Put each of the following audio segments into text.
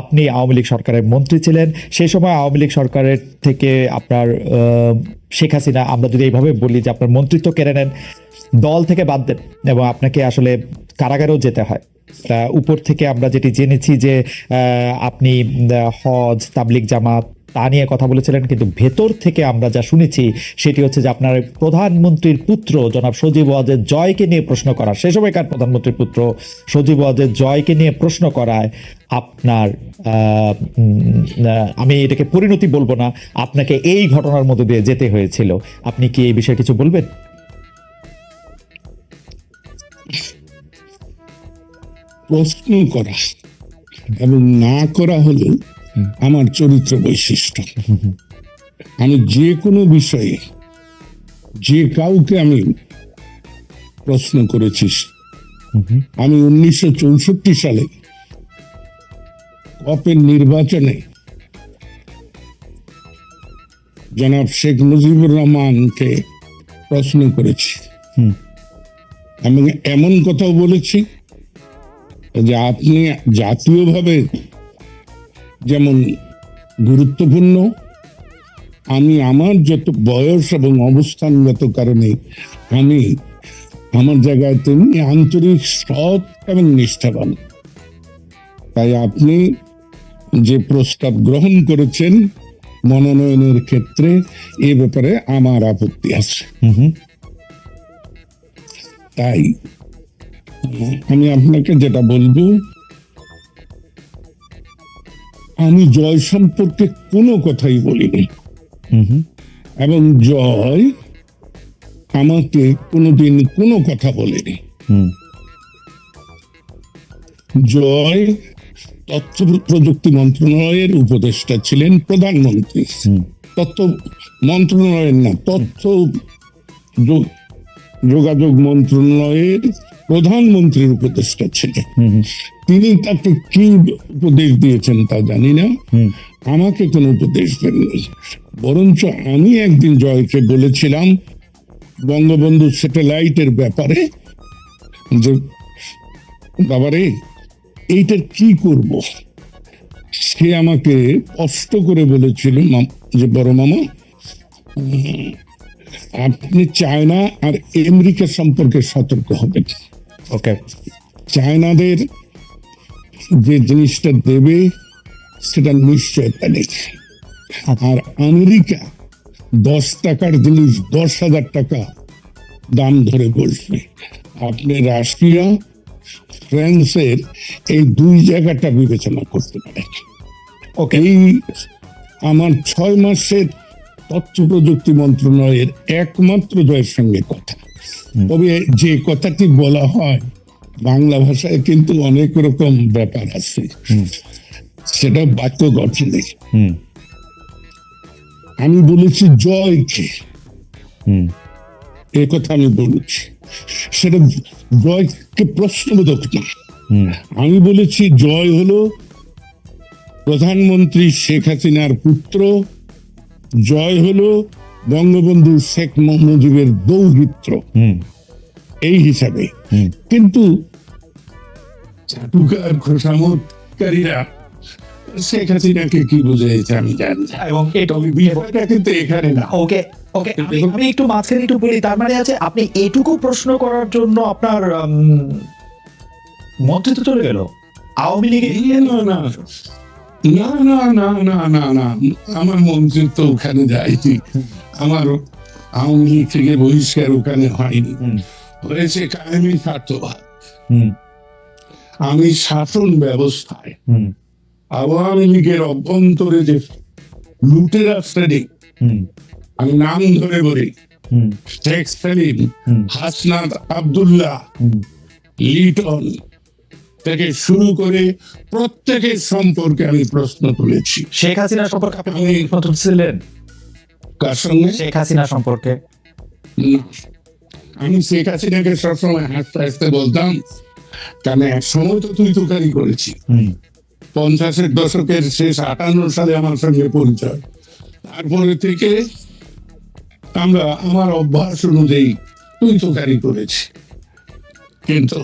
আপনি আওয়ামী লীগ সরকারের মন্ত্রী ছিলেন। সেই সময় আওয়ামী লীগ সরকারের থেকে আপনার শেখ হাসিনা, আমরা যদি এইভাবে বলি যে আপনার মন্ত্রিত্ব কেড়ে নেন, দল থেকে বাদ দেন এবং আপনাকে আসলে কারাগারেও যেতে হয়। উপর থেকে আমরা যেটি জেনেছি যে আপনি হজ তাবলিক জামাত তা নিয়ে কথা বলেছিলেন, কিন্তু ভেতর থেকে আমরা যা শুনেছি সেটি হচ্ছে যে আপনার প্রধানমন্ত্রীর পুত্র জনাব সজীব ওয়াজেদ জয়কে নিয়ে প্রশ্ন করা। সে সময়কার প্রধানমন্ত্রীর পুত্র? সজীব ওয়াজের জয়কে নিয়ে প্রশ্ন করায়, আপনার আমি এটাকে পরিণতি বলব না, আপনাকে এই ঘটনার মধ্যে দিয়ে যেতে হয়েছিল। আপনি কি এই বিষয়ে কিছু বলবেন? প্রশ্ন করা এবং না করা হলো আমার চরিত্র বৈশিষ্ট্য আমি যে কোনো বিষয়ে যে কাউকে আমি প্রশ্ন করেছি আমি উনিশশো চৌষট্টি সালে কপের নির্বাচনে জনাব শেখ মুজিবুর রহমানকে প্রশ্ন করেছি। এবং এমন কথাও বলেছি যে আপনি জাতীয়ভাবে যেমন গুরুত্বপূর্ণ আমি আমার যত বয়স এবং অবস্থানগত কারণে আমি আমার জায়গায় তেমনি আন্তরিক সৎ এবং নিষ্ঠাবান। তাই আপনি যে প্রস্তাব গ্রহণ করেছেন মনোনয়নের ক্ষেত্রে এ ব্যাপারে আমার আপত্তি আছে। তাই আমি আপনাকে যেটা বলব আমি জয় সম্পর্কে কোনো কথাই বলিনি। এবং জয় আমাকে কোনোদিন কোনো কথা বলেনি। হুম জয় তথ্য প্রযুক্তি মন্ত্রণালয়ের উপদেষ্টা ছিলেন প্রধানমন্ত্রী। তথ্য মন্ত্রণালয়ের না তথ্য যোগাযোগ মন্ত্রণালয়ের প্রধানমন্ত্রীর উপদেষ্টা ছিলেন। তিনি তাকে কি উপদেশ দিয়েছেন তা জানি না। আমাকে কোনো উপদেশ দেননি। বরঞ্চ আমি একদিন জয়কে বলেছিলাম বঙ্গবন্ধু স্যাটেলাইটের ব্যাপারে যে বাবারে এইটার কি করব? সে আমাকে স্পষ্ট করে বলেছিল যে বড় মামা আপনি চায়না আর আমেরিকা সম্পর্কে সতর্ক হবেন। ওকে। চায়নাদের যে জিনিসটা দেবে সেটা নিশ্চয়তা নেই আর আমেরিকা দশ টাকার জিনিস দশ হাজার টাকা দাম ধরে বসবে আপনি রাশিয়া ফ্রান্সের এই দুই জায়গাটা বিবেচনা করতে পারেন। ওকে। এই আমার ছয় মাসের তথ্য প্রযুক্তি মন্ত্রণালয়ের একমাত্র জয়ের সঙ্গে কথা। তবে যে কথাটি বলা হয় বাংলা ভাষায় কিন্তু অনেক রকম ব্যাপার আছে। সেটা বাক্য গঠনে। আমি বলেছি জয়কে। এ কথা আমি বলেছি। সেটা জয়কে প্রশ্নবোধক না। আমি বলেছি জয় হলো প্রধানমন্ত্রী শেখ হাসিনার পুত্র জয় হলো বঙ্গবন্ধু শেখ মুজিবের দৌহিত্র। এই হিসাবে। কিন্তু চাটুকার খোসামতকারীরা শেখ হাসিনাকে কি বুঝেছে আমি জানি এবং এটা কিন্তু এখানে না। ওকে ওকে আমি একটু মাঝখানে একটু বলি তার মানে আছে আপনি এটুকু প্রশ্ন করার জন্য আপনার উম, মন্ত্রিত্ব চলে গেল। আওয়ামী লীগে না। না না না না না না। আমার মন্ত্রিত্ব ওখানে যায়নি। আমার আওয়ামী লীগ থেকে বহিষ্কার ওখানে হয়নি। হয়েছে কায়েমি স্বার্থবাদ। আমি শাসন ব্যবস্থায় আওয়ামী লীগের অভ্যন্তরে যে লুটেরা শ্রেণি আমি নাম ধরে বলি শেখ সেলিম হাসনাত আব্দুল্লাহ লিটন থেকে শুরু করে প্রত্যেকের সম্পর্কে আমি প্রশ্ন তুলেছি। শেখ হাসিনা সম্পর্কে আপনি প্রশ্ন তুলছিলেন? কার সঙ্গে? শেখ হাসিনা সম্পর্কে। আমি শেখ হাসিনাকে সবসময় হাসতে হাসতে বলতাম কেন এক সময় তো তুই তুকারি করেছি পঞ্চাশের দশকের শেষ আটান্ন সালে আমার সঙ্গে পরিচয়। তারপরে থেকে আমরা আমার অভ্যাস অনুযায়ী তুই তুকারি করেছি কিন্তু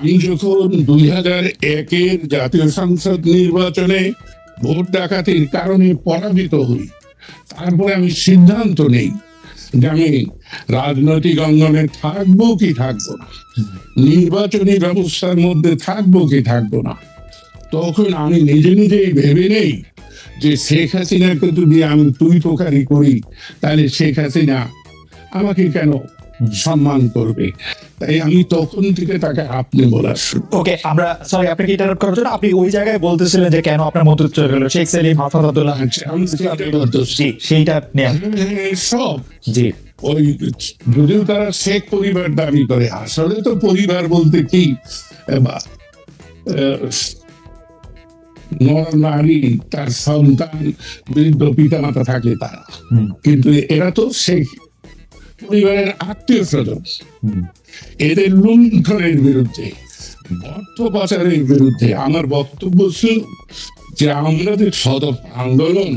আমি যখন দুই হাজার একের জাতীয় সংসদ নির্বাচনে ভোট ডাকাতির কারণে পরাজিত হই। তারপরে আমি সিদ্ধান্ত নেই যে আমি রাজনৈতিক অঙ্গনে থাকব কি থাকব না। নির্বাচনী ব্যবস্থার মধ্যে থাকব কি থাকব না। তখন আমি নিজে নিজেই ভেবে নেই যে শেখ হাসিনাকে যদি আমি তুই তোকারি করি, তাহলে শেখ হাসিনা আমাকে কেন সম্মান করবে। তাই আমি তখন থেকে তাকে আপনি বলা শুরু ওকে আমরা সরি আপনাকে ইন্টারাপ্ট করার জন্য? আপনি ওই জায়গায় বলতেছিলেন যে কেন আপনার মন্ত্রিত্ব চলে গেল? শেখ সেলিম আব্দুল্লাহ। আচ্ছা। জি সেইটা হ্যাঁ, সব। জি। ওই যদিও তারা শেখ পরিবার দাবি করে আসলে তো পরিবার বলতে কি? নর নারী তার সন্তান বৃদ্ধ পিতা মাতা থাকে তারা। কিন্তু এরা তো শেখ পরিবারের আত্মীয় স্বজন। এদের লুণ্ঠনের বিরুদ্ধে অর্থ পাচারের বিরুদ্ধে আমার বক্তব্য ছিল যে আমরা যে শত আন্দোলন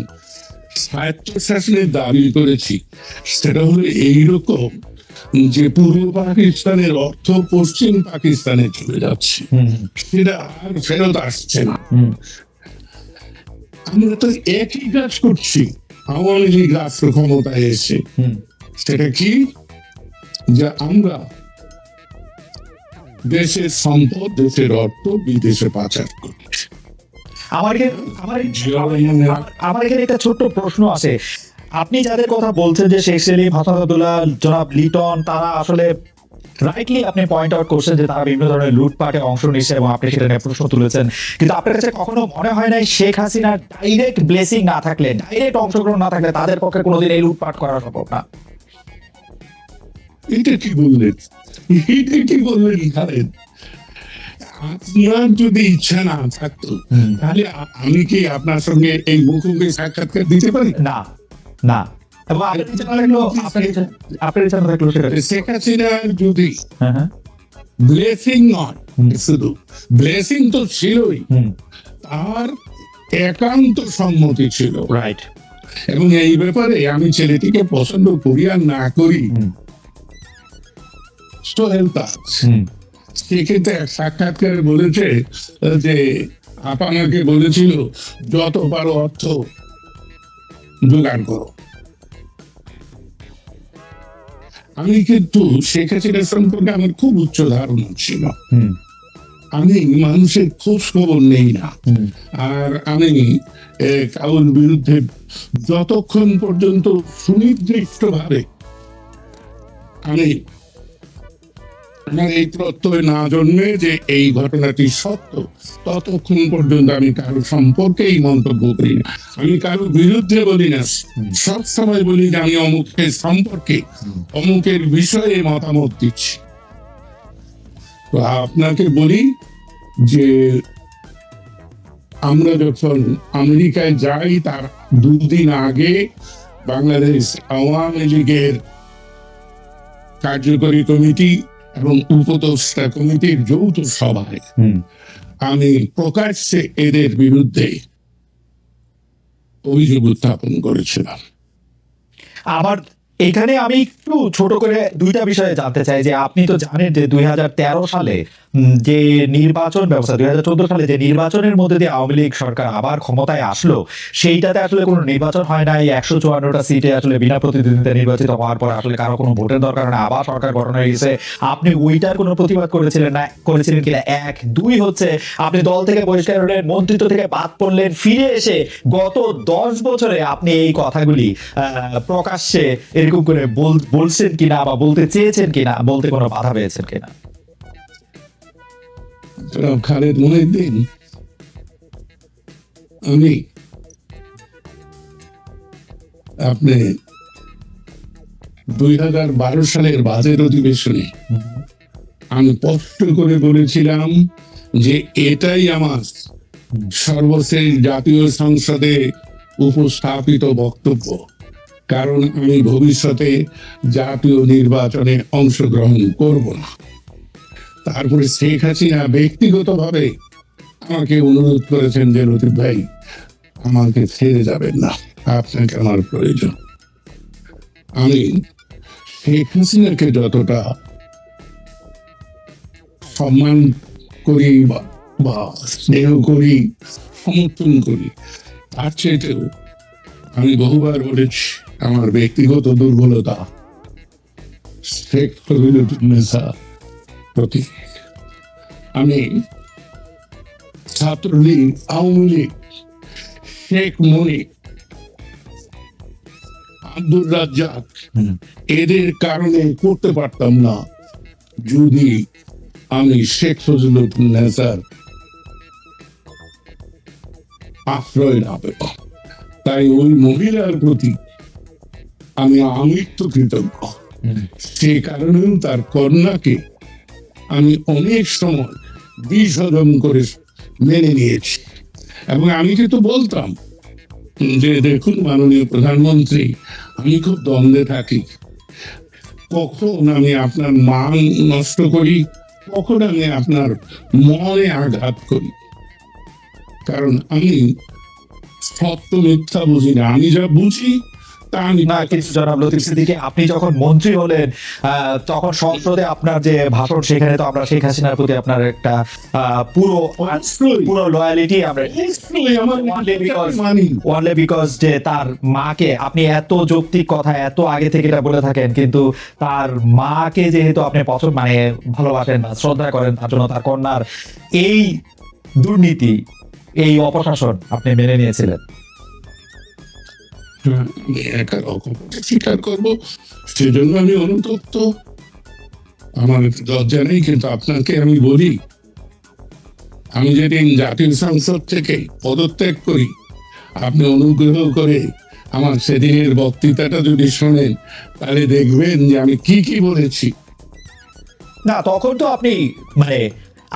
স্বায়ত্তশাসনের দাবি করেছি। সেটা হলো এইরকম যে পূর্ব পাকিস্তানের অর্থ পশ্চিম পাকিস্তানে চলে যাচ্ছে। হুম, সেটা আর ফেরত আসছে না। আমরা তো একই কাজ করছি। আওয়ামী লীগ রাষ্ট্র ক্ষমতায় এসে সেটা কি যে আমরা দেশের সম্পদ দেশের অর্থ বিদেশে পাচার আমার এখানে আমার একটা ছোট্ট প্রশ্ন আছে। আপনি যাদের কথা বলছেন যে শেখ সেলিম হাসান আব্দুল্লাহ জনাব লিটন তারা আসলে রাইটলি আপনি পয়েন্ট আউট করছেন যে তারা বিভিন্ন ধরনের লুটপাটে অংশ নিচ্ছে এবং আপনি সেটা নিয়ে প্রশ্ন তুলেছেন। কিন্তু আপনার কাছে কখনো মনে হয় নাই শেখ হাসিনার ডাইরেক্ট ব্লেসিং না থাকলে ডাইরেক্ট অংশগ্রহণ না থাকলে তাদের পক্ষে কোনোদিন এই লুটপাট করা সম্ভব না? কি বললেন? কি বললেন খালেদ আপনার যদি ইচ্ছা না থাকতো তাহলে আমি কি আপনার সঙ্গে এই মুখোমুখি সাক্ষাৎকার দিতে পারি? না না। শেখ হাসিনা যদি হ্যাঁ হ্যাঁ। ব্লেসিং নয় শুধু ব্লেসিং তো ছিলই তার একান্ত সম্মতি ছিল। রাইট এবং এই ব্যাপারে আমি ছেলেটিকে পছন্দ করি আর না করি সোহেল তাজ সেক্ষেত্রে এক সাক্ষাৎকারে বলেছে যে আপা আমাকে বলেছিল যত পারো অর্থ জোগাড় করো। আমি কিন্তু শেখ হাসিনা সম্পর্কে আমার খুব উচ্চ ধারণা ছিল। আমি মানুষের খোঁজ খবর নেই না। আর আমি এ, কারোর বিরুদ্ধে যতক্ষণ পর্যন্ত সুনির্দিষ্ট ভাবে আমি এই প্রত্যয় না জন্মে যে এই ঘটনাটি সত্য, ততক্ষণ পর্যন্ত আমি কারও সম্পর্কে এই মন্তব্য করি না। আমি কারও বিরুদ্ধে বলি না। সব সময় বলি যে আমি অমুকের সম্পর্কে, অমুকের বিষয়ে মতামত দিচ্ছি। তো আপনাকে বলি যে আমরা যখন আমেরিকায় যাই, তার দুদিন আগে বাংলাদেশ আওয়ামী লীগের কার্যকরী কমিটি এবং উপদেষ্টা কমিটির যৌথ সভায় আমি প্রকাশ্যে এদের বিরুদ্ধে অভিযোগ উত্থাপন করেছিলাম। আবার এখানে আমি একটু ছোট করে দুইটা বিষয়ে জানতে চাই যে আপনি তো জানেন যে দুই হাজার তেরো সালে যে নির্বাচন ব্যবস্থা, দুই হাজার চোদ্দ সালে যে নির্বাচনের মধ্যে দিয়ে আওয়ামী লীগ সরকার আবার ক্ষমতায় আসলো, সেইটাতে আসলে কোনো নির্বাচন হয় নাই। একশো চুয়ান্নটা সিটে আসলে বিনা প্রতিদ্বন্দ্বিতা নির্বাচিত হওয়ার পর আসলে কারও কোনো ভোটের দরকার না। আবার সরকার গঠন হয়ে গেছে। আপনি ওইটার কোনো প্রতিবাদ করেছিলেন না, করেছিলেন কিনা? এক। দুই হচ্ছে, আপনি দল থেকে বহিষ্কার হলেন, মন্ত্রিত্ব থেকে বাদ পড়লেন, ফিরে এসে গত দশ বছরে আপনি এই কথাগুলি প্রকাশ্যে এরকম করে বলছেন কিনা বা বলতে চেয়েছেন কিনা, বলতে কোনো বাধা পেয়েছেন কিনা? জনাব খালেদ মহিউদ্দিন আমি আপনি দুই হাজার বারো সালের বাজেট অধিবেশনে আমি স্পষ্ট করে বলেছিলাম যে এটাই আমার সর্বশেষ জাতীয় সংসদে উপস্থাপিত বক্তব্য। কারণ আমি ভবিষ্যতে জাতীয় নির্বাচনে অংশগ্রহণ করব না। তারপরে শেখ হাসিনা ব্যক্তিগতভাবে আমাকে অনুরোধ করেছেন যে, লতিফ ভাই, আমাকে ছেড়ে যাবেন না। আপনাকে আমার প্রয়োজন। আমি শেখ হাসিনাকে যতটা সম্মান করি বা স্নেহ করি, সমর্থন করি, তার চাইতেও আমি বহুবার বলেছি, আমার ব্যক্তিগত দুর্বলতা শেখ ফজলুদ্দিনেসা প্রতি আমি ছাত্রলীগ আওয়ামী লীগ শেখ মনিক আব্দুর রাজ্জাক এদের কারণে করতে পারতাম না। যদি আমি শেখ ফজলুদ্দিনেসার আশ্রয় না পেতাম তাই ওই মহিলার প্রতি আমি আমৃত্য কৃতজ্ঞ। সে কারণেও তার কন্যাকে আমি অনেক সময় বিসর্জন করে মেনে নিয়েছি। এবং আমি কিন্তু বলতাম যে, দেখুন মাননীয় প্রধানমন্ত্রী, আমি খুব দ্বন্দ্বে থাকি। কখন আমি আপনার মান নষ্ট করি? কখন আমি আপনার মনে আঘাত করি? কারণ আমি সত্য মিথ্যা বুঝি না। আমি যা বুঝি না কিন্তু জনাব লতিফ সিদ্দিকী আপনি যখন মন্ত্রী হলেন তখন সংসদে আপনার যে ভাষণ সেখানে তো আমরা শেখ হাসিনার প্রতি আপনার একটা পুরো পুরো লয়ালিটি আমরা বিকজ যে তার মাকে আপনি এত যৌক্তিক কথা এত আগে থেকে এটা বলে থাকেন কিন্তু তার মাকে যেহেতু আপনি পছন্দ মানে ভালোবাসেন বা শ্রদ্ধা করেন তার জন্য তার কন্যার এই দুর্নীতি এই অপশাসন আপনি মেনে নিয়েছিলেন। রকমটা স্বীকার করব, সেজন্য আমি অনুতপ্ত। আমার নেই, কিন্তু আপনাকে আমি বলি, আমি যেদিন জাতীয় সংসদ থেকে পদত্যাগ করি, আপনি অনুগ্রহ করে আমার সেদিনের বক্তৃতাটা যদি শোনেন, তাহলে দেখবেন যে আমি কি কি বলেছি। না, তখন তো আপনি মানে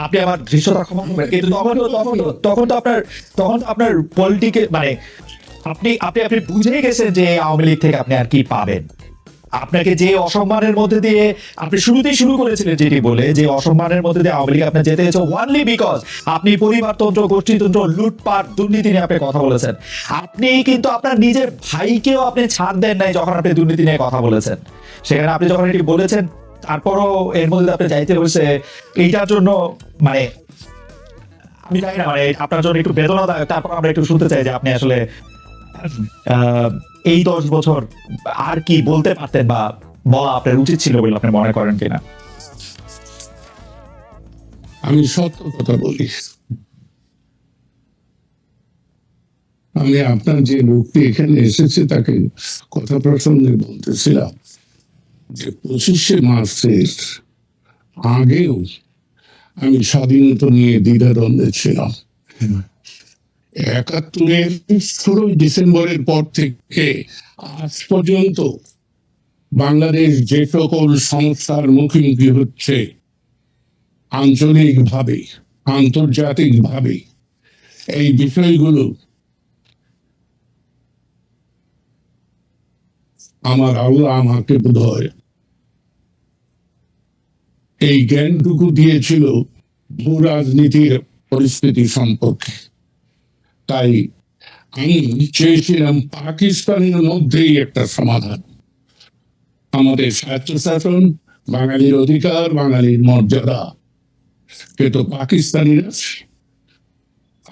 আপনি আমার ক্ষমা কিন্তু তখন তো তখন তো আপনার, তখন তো আপনার পলিটিকে মানে আপনি আপনি আপনি বুঝে গেছেন যে আওয়ামী লীগ থেকে আপনি আর কি পাবেন। আপনাকে যে অসম্মানের মধ্যে দিয়ে আপনি শুরুতেই শুরু করেছিলেন যেটি বলে যে অসম্মানের মধ্যে দিয়ে আওয়ামী লীগ আপনার যেতে হয়েছে ওয়ানলি বিকজ আপনি পরিবারতন্ত্র, গোষ্ঠীতন্ত্র, লুটপাট, দুর্নীতি নিয়ে আপনি কথা বলেছেন। আপনি কিন্তু আপনার নিজের ভাইকেও আপনি ছাড় দেন নাই যখন আপনি দুর্নীতি নিয়ে কথা বলেছেন। সেখানে আপনি যখন এটি বলেছেন, তারপরও এর মধ্যে আপনি যাইতে হয়েছে এইটার জন্য মানে আমি জানি না মানে আপনার জন্য একটু বেদনাদায়ক, তারপর আমরা একটু শুনতে চাই যে আপনি আসলে এই দশ বছর আর কি বলতে পারতেন বা বলা আপনার উচিত ছিল বলে আপনি মনে করেন কিনা? আমি সত্য কথা বলি। আমি আপনার যে লোকটি এখানে এসেছে, তাকে কথা প্রসঙ্গে বলতেছিলাম যে পঁচিশে মার্চের আগেও আমি স্বাধীনতা নিয়ে দ্বিধাদ্বন্দ্বে ছিলাম। একাত্তরের ষোলোই ডিসেম্বরের পর থেকে আজ পর্যন্ত বাংলাদেশ যে সকল সমস্যার মুখোমুখি হচ্ছে, আঞ্চলিকভাবে, আন্তর্জাতিকভাবে, এই বিষয়গুলো আমার আল্লাহ আমাকে বোধ হয় এই জ্ঞানটুকু দিয়েছিল ভূ রাজনীতির পরিস্থিতি সম্পর্কে। তাই আমি চেয়েছিলাম পাকিস্তানের মধ্যেই একটা সমাধান। আমাদের স্বায়ত্তশাসন, বাঙালির অধিকার, বাঙালির মর্যাদা। কিন্তু পাকিস্তানিরা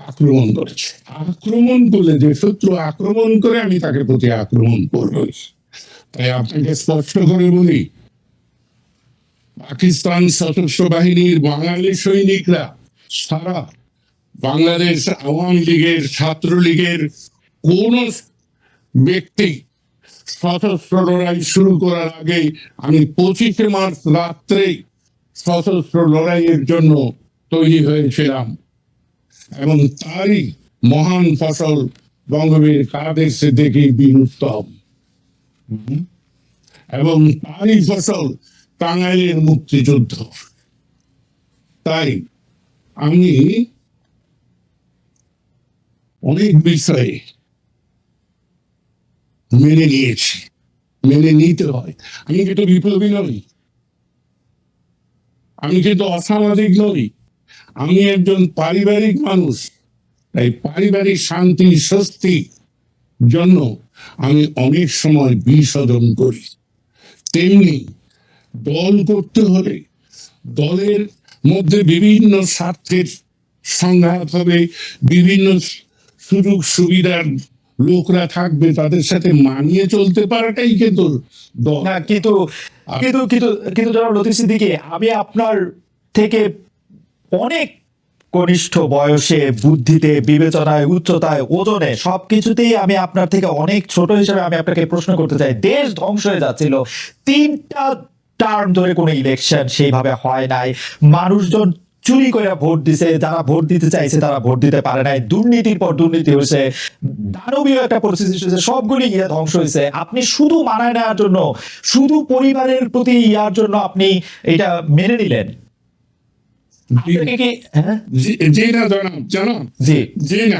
আক্রমণ করেছে। আক্রমণ করলে যে শত্রু আক্রমণ করে, আমি তাকে প্রতি আক্রমণ করবই। তাই আপনাকে স্পষ্ট করে বলি, পাকিস্তান সশস্ত্র বাহিনীর বাঙালি সৈনিকরা সারা বাংলাদেশ আওয়ামী লীগের ছাত্রলীগের কোন ব্যক্তি সশস্ত্র লড়াই শুরু করার আগে আমি পঁচিশে মার্চ রাত্রে সশস্ত্র লড়াইয়ের জন্য তৈরি হয়েছিলাম। এবং তারই মহান ফসল বঙ্গবীর কাদের সিদ্দিকী বীর উত্তম। এবং তারই ফসল টাঙ্গাইলের মুক্তিযুদ্ধ। তাই আমি অনেক বিষয়ে মেনে নিয়েছি, মেনে নিতে হয়। আমি কিন্তু বিপ্লবী নই। আমি কিন্তু অসামাজিক নই। আমি একজন পারিবারিক মানুষ। তাই পারিবারিক শান্তি, স্বস্তি জন্য আমি অনেক সময় বিসর্জন করি। তেমনি দল করতে হলে দলের মধ্যে বিভিন্ন স্বার্থের সংঘাত হবে, বিভিন্ন সুযোগ সুবিধার লোকরা থাকবে, তাদের সাথে মানিয়ে চলতে পারাটাই কিন্তু না, কিন্তু কিন্তু কিন্তু কিন্তু জনাব লতিফ সিদ্দিকী, আমি আপনার থেকে অনেক কনিষ্ঠ বয়সে, বুদ্ধিতে, বিবেচনায়, উচ্চতায়, ওজনে সবকিছুতেই আমি আপনার থেকে অনেক ছোট হিসেবে আমি আপনাকে প্রশ্ন করতে চাই। দেশ ধ্বংস হয়ে যাচ্ছিল। তিনটা টার্ম ধরে কোনো ইলেকশন সেইভাবে হয় নাই। মানুষজন চুরি করে ভোট দিছে যারা ভোট দিতে চাইছে তারা ভোট দিতে পারে নাই। দুর্নীতির পর দুর্নীতি হয়েছে। দানবীয় একটা পরিস্থিতি হয়েছে সবগুলি ইয়ে ধ্বংস হয়েছে। আপনি শুধু মানায় নেওয়ার জন্য শুধু পরিবারের প্রতি ইয়ার জন্য আপনি এটা মেনে নিলেন। জি না জানো জানো জি। জি না।